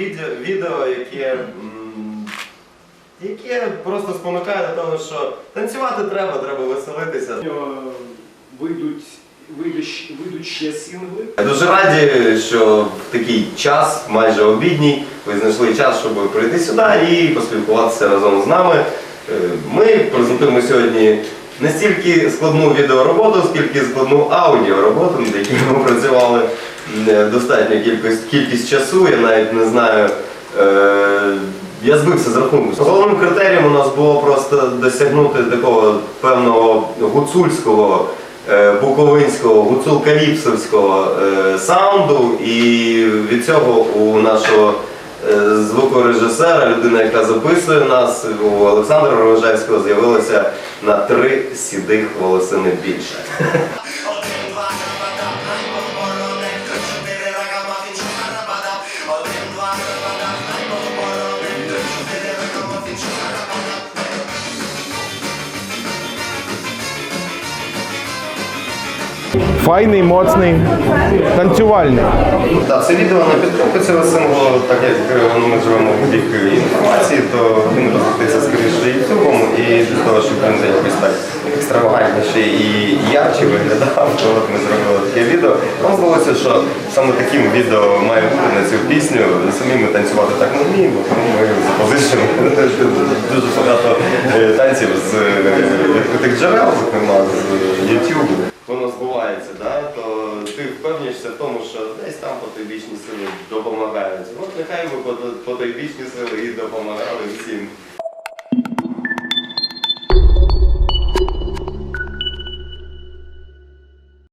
відео, відео яке, яке просто спонукає до того, що танцювати треба, треба веселитися. Вийдуть, вийдуть, вийдуть ще сингли. Дуже раді, що в такий час, майже обідній, ви знайшли час, щоб прийти сюди і поспілкуватися разом з нами. Е, Ми презентуємо сьогодні не стільки складну відеороботу, скільки складну аудіороботу, над якою ми працювали достатню кількість, кількість часу. Я навіть не знаю. е, Я збився з рахунку. Головним критерієм у нас було просто досягнути такого певного гуцульського, е, буковинського, гуцул-каліпсовського е, саунду. І від цього у нашого звукорежисера, людина, яка записує нас, у Олександра Рожевського з'явилося на три сідих волосини більше. Файний, моцний, танцювальний. Так, це відео підтримку цього символу, так як е, ми живемо в вік інформації, то він розкрутиться скоріше ютубом і для того, щоб він якось так екстравагантніше і ярче виглядав, то от ми зробили таке відео. Нам здалося, що саме таким відео має бути на цю пісню. Самі ми танцювати так не вміємо, тому ми запозичимо дуже багато е, танців з е, відкритих джерел, зокрема з YouTube. Воно да? то ти впевнишся в тому, що десь там потойбічні сили допомагають. От нехай би пото- потойбічні сили і допомагали всім.